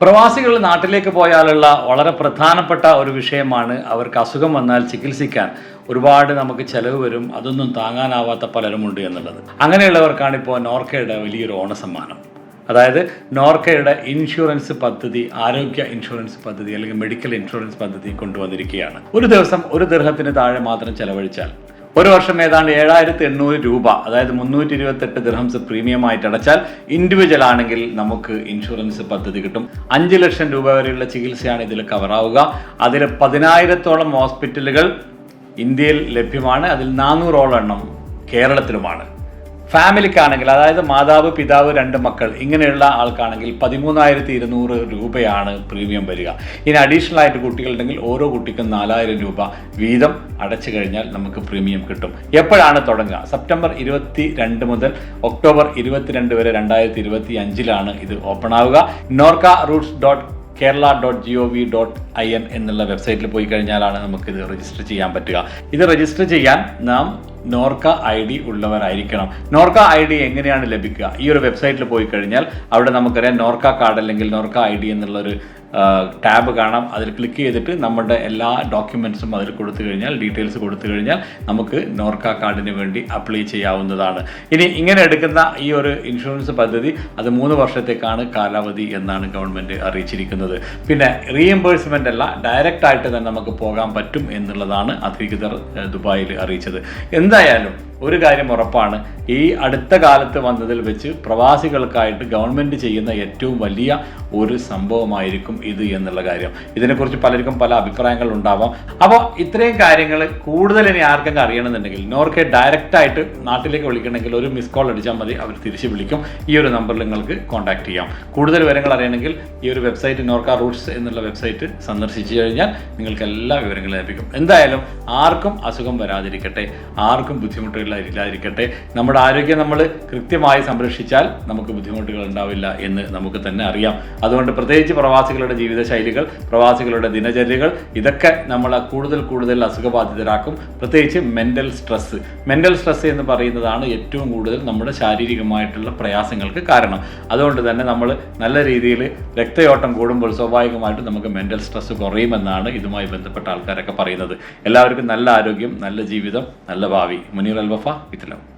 പ്രവാസികൾ നാട്ടിലേക്ക് പോയാലുള്ള വളരെ പ്രധാനപ്പെട്ട ഒരു വിഷയമാണ് അവർക്ക് അസുഖം വന്നാൽ ചികിത്സിക്കാൻ. ഒരുപാട് നമുക്ക് ചെലവ് വരും അതൊന്നും താങ്ങാനാവാത്ത പലരുമുണ്ട് എന്നുള്ളത്. അങ്ങനെയുള്ളവർക്കാണ് ഇപ്പോൾ നോർക്കയുടെ വലിയൊരു ഓണസമ്മാനം. അതായത് നോർക്കയുടെ ഇൻഷുറൻസ് പദ്ധതി ആരോഗ്യ ഇൻഷുറൻസ് പദ്ധതി അല്ലെങ്കിൽ മെഡിക്കൽ ഇൻഷുറൻസ് പദ്ധതി കൊണ്ടുവന്നിരിക്കുകയാണ്. ഒരു ദിവസം ഒരു ദൃഹത്തിന് താഴെ മാത്രം ചെലവഴിച്ചാൽ ഒരു വർഷം ഏതാണ്ട് ഏഴായിരത്തി എണ്ണൂറ് രൂപ അതായത് മുന്നൂറ്റി ഇരുപത്തെട്ട് ദിർഹംസ് പ്രീമിയം ആയിട്ട് അടച്ചാൽ ഇൻഡിവിജ്വൽ ആണെങ്കിൽ നമുക്ക് ഇൻഷുറൻസ് പദ്ധതി കിട്ടും. അഞ്ച് ലക്ഷം രൂപ വരെയുള്ള ചികിത്സയാണ് ഇതിൽ കവറാവുക അതിൽ പതിനായിരത്തോളം ഹോസ്പിറ്റലുകൾ ഇന്ത്യയിൽ ലഭ്യമാണ്. അതിൽ നാനൂറോളം എണ്ണം കേരളത്തിലുമാണ്. ഫാമിലിക്കാണെങ്കിൽ അതായത് മാതാവ് പിതാവ് രണ്ട് മക്കൾ ഇങ്ങനെയുള്ള ആൾക്കാണെങ്കിൽ പതിമൂന്നായിരത്തി ഇരുന്നൂറ് രൂപയാണ് പ്രീമിയം വരിക. ഇനി അഡീഷണൽ ആയിട്ട് കുട്ടികളുണ്ടെങ്കിൽ ഓരോ കുട്ടിക്കും നാലായിരം രൂപ വീതം അടച്ചു കഴിഞ്ഞാൽ നമുക്ക് പ്രീമിയം കിട്ടും. എപ്പോഴാണ് തുടങ്ങുക? സെപ്റ്റംബർ ഇരുപത്തി രണ്ട് മുതൽ ഒക്ടോബർ ഇരുപത്തിരണ്ട് വരെ രണ്ടായിരത്തി ഇരുപത്തി അഞ്ചിലാണ് ഇത് ഓപ്പൺ ആവുക. Norka Roots dot Kerala dot G O V dot I N എന്നുള്ള വെബ്സൈറ്റിൽ പോയി കഴിഞ്ഞാലാണ് നമുക്കിത് രജിസ്റ്റർ ചെയ്യാൻ പറ്റുക. ഇത് രജിസ്റ്റർ ചെയ്യാൻ നാം നോർക്ക ഐ ഡി ഉള്ളവരായിരിക്കണം. നോർക്ക ഐ ഡി എങ്ങനെയാണ് ലഭിക്കുക? ഈ ഒരു വെബ്സൈറ്റിൽ പോയി കഴിഞ്ഞാൽ അവിടെ നമുക്കറിയാം നോർക്ക കാർഡ് അല്ലെങ്കിൽ നോർക്ക ഐ ഡി എന്നുള്ളൊരു ടാബ് കാണാം. അതിൽ ക്ലിക്ക് ചെയ്തിട്ട് നമ്മുടെ എല്ലാ ഡോക്യുമെന്റ്സും അതിൽ കൊടുത്തു കഴിഞ്ഞാൽ ഡീറ്റെയിൽസ് കൊടുത്തു കഴിഞ്ഞാൽ നമുക്ക് നോർക്ക കാർഡിന് വേണ്ടി അപ്ലൈ ചെയ്യാവുന്നതാണ്. ഇനി ഇങ്ങനെ എടുക്കുന്ന ഈ ഒരു ഇൻഷുറൻസ് പദ്ധതി അത് മൂന്ന് വർഷത്തേക്കാണ് കാലാവധി എന്നാണ് ഗവൺമെന്റ് അറിയിച്ചിരിക്കുന്നത്. പിന്നെ റീഎംബേഴ്സ്മെന്റ് അല്ല ഡയറക്റ്റ് ആയിട്ട് തന്നെ നമുക്ക് പോകാൻ പറ്റും എന്നുള്ളതാണ് അധികൃതർ ദുബായിൽ അറിയിച്ചത്. എന്തായാലും ഒരു കാര്യം ഉറപ്പാണ്. ഈ അടുത്ത കാലത്ത് വന്നതിൽ വെച്ച് പ്രവാസികൾക്കായിട്ട് ഗവൺമെന്റ് ചെയ്യുന്ന ഏറ്റവും വലിയ ഒരു സംഭവമായിരിക്കും ഇത് എന്നുള്ള കാര്യം. ഇതിനെക്കുറിച്ച് പലർക്കും പല അഭിപ്രായങ്ങൾ ഉണ്ടാവാം. അപ്പോൾ ഇത്രയും കാര്യങ്ങൾ കൂടുതൽ ഇനി ആർക്കെങ്കിലും അറിയണമെന്നുണ്ടെങ്കിൽ നോർക്കെ ഡയറക്റ്റായിട്ട് നാട്ടിലേക്ക് വിളിക്കണമെങ്കിൽ ഒരു മിസ് കോൾ അടിച്ചാൽ മതി. അവർ തിരിച്ച് വിളിക്കും. ഈ ഒരു നമ്പറിൽ നിങ്ങൾക്ക് കോൺടാക്ട് ചെയ്യാം. കൂടുതൽ വിവരങ്ങൾ അറിയണമെങ്കിൽ ഈ ഒരു വെബ്സൈറ്റ് നോർക്ക റൂട്ട്സ് എന്നുള്ള വെബ്സൈറ്റ് സന്ദർശിച്ചു കഴിഞ്ഞാൽ നിങ്ങൾക്ക് എല്ലാ വിവരങ്ങളും ലഭിക്കും. എന്തായാലും ആർക്കും അസുഖം വരാതിരിക്കട്ടെ. ആർക്കും ബുദ്ധിമുട്ടുകൾ ഇല്ലാതിരിക്കട്ടെ നമ്മുടെ ആരോഗ്യം നമ്മൾ കൃത്യമായി സംരക്ഷിച്ചാൽ നമുക്ക് ബുദ്ധിമുട്ടുകൾ ഉണ്ടാവില്ല എന്ന് നമുക്ക് തന്നെ അറിയാം. അതുകൊണ്ട് പ്രത്യേകിച്ച് പ്രവാസികളുടെ ജീവിതശൈലികൾ പ്രവാസികളുടെ ദിനചര്യകൾ ഇതൊക്കെ നമ്മളെ കൂടുതൽ കൂടുതൽ അസുഖബാധിതരാക്കും. പ്രത്യേകിച്ച് മെന്റൽ സ്ട്രെസ്സ് മെന്റൽ സ്ട്രെസ്സ് എന്ന് പറയുന്നതാണ് ഏറ്റവും കൂടുതൽ നമ്മുടെ ശാരീരികമായിട്ടുള്ള പ്രയാസങ്ങൾക്ക് കാരണം. അതുകൊണ്ട് തന്നെ നമ്മൾ നല്ല രീതിയിൽ രക്തയോട്ടം കൂടുമ്പോൾ സ്വാഭാവികമായിട്ടും നമുക്ക് മെന്റൽ സ്ട്രെസ്സ് കുറയുമെന്നാണ് ഇതുമായി ബന്ധപ്പെട്ട ആൾക്കാരൊക്കെ പറയുന്നത്. എല്ലാവർക്കും നല്ല ആരോഗ്യം നല്ല ജീവിതം നല്ല ഭാവി. Muneer sofa, bitte lang.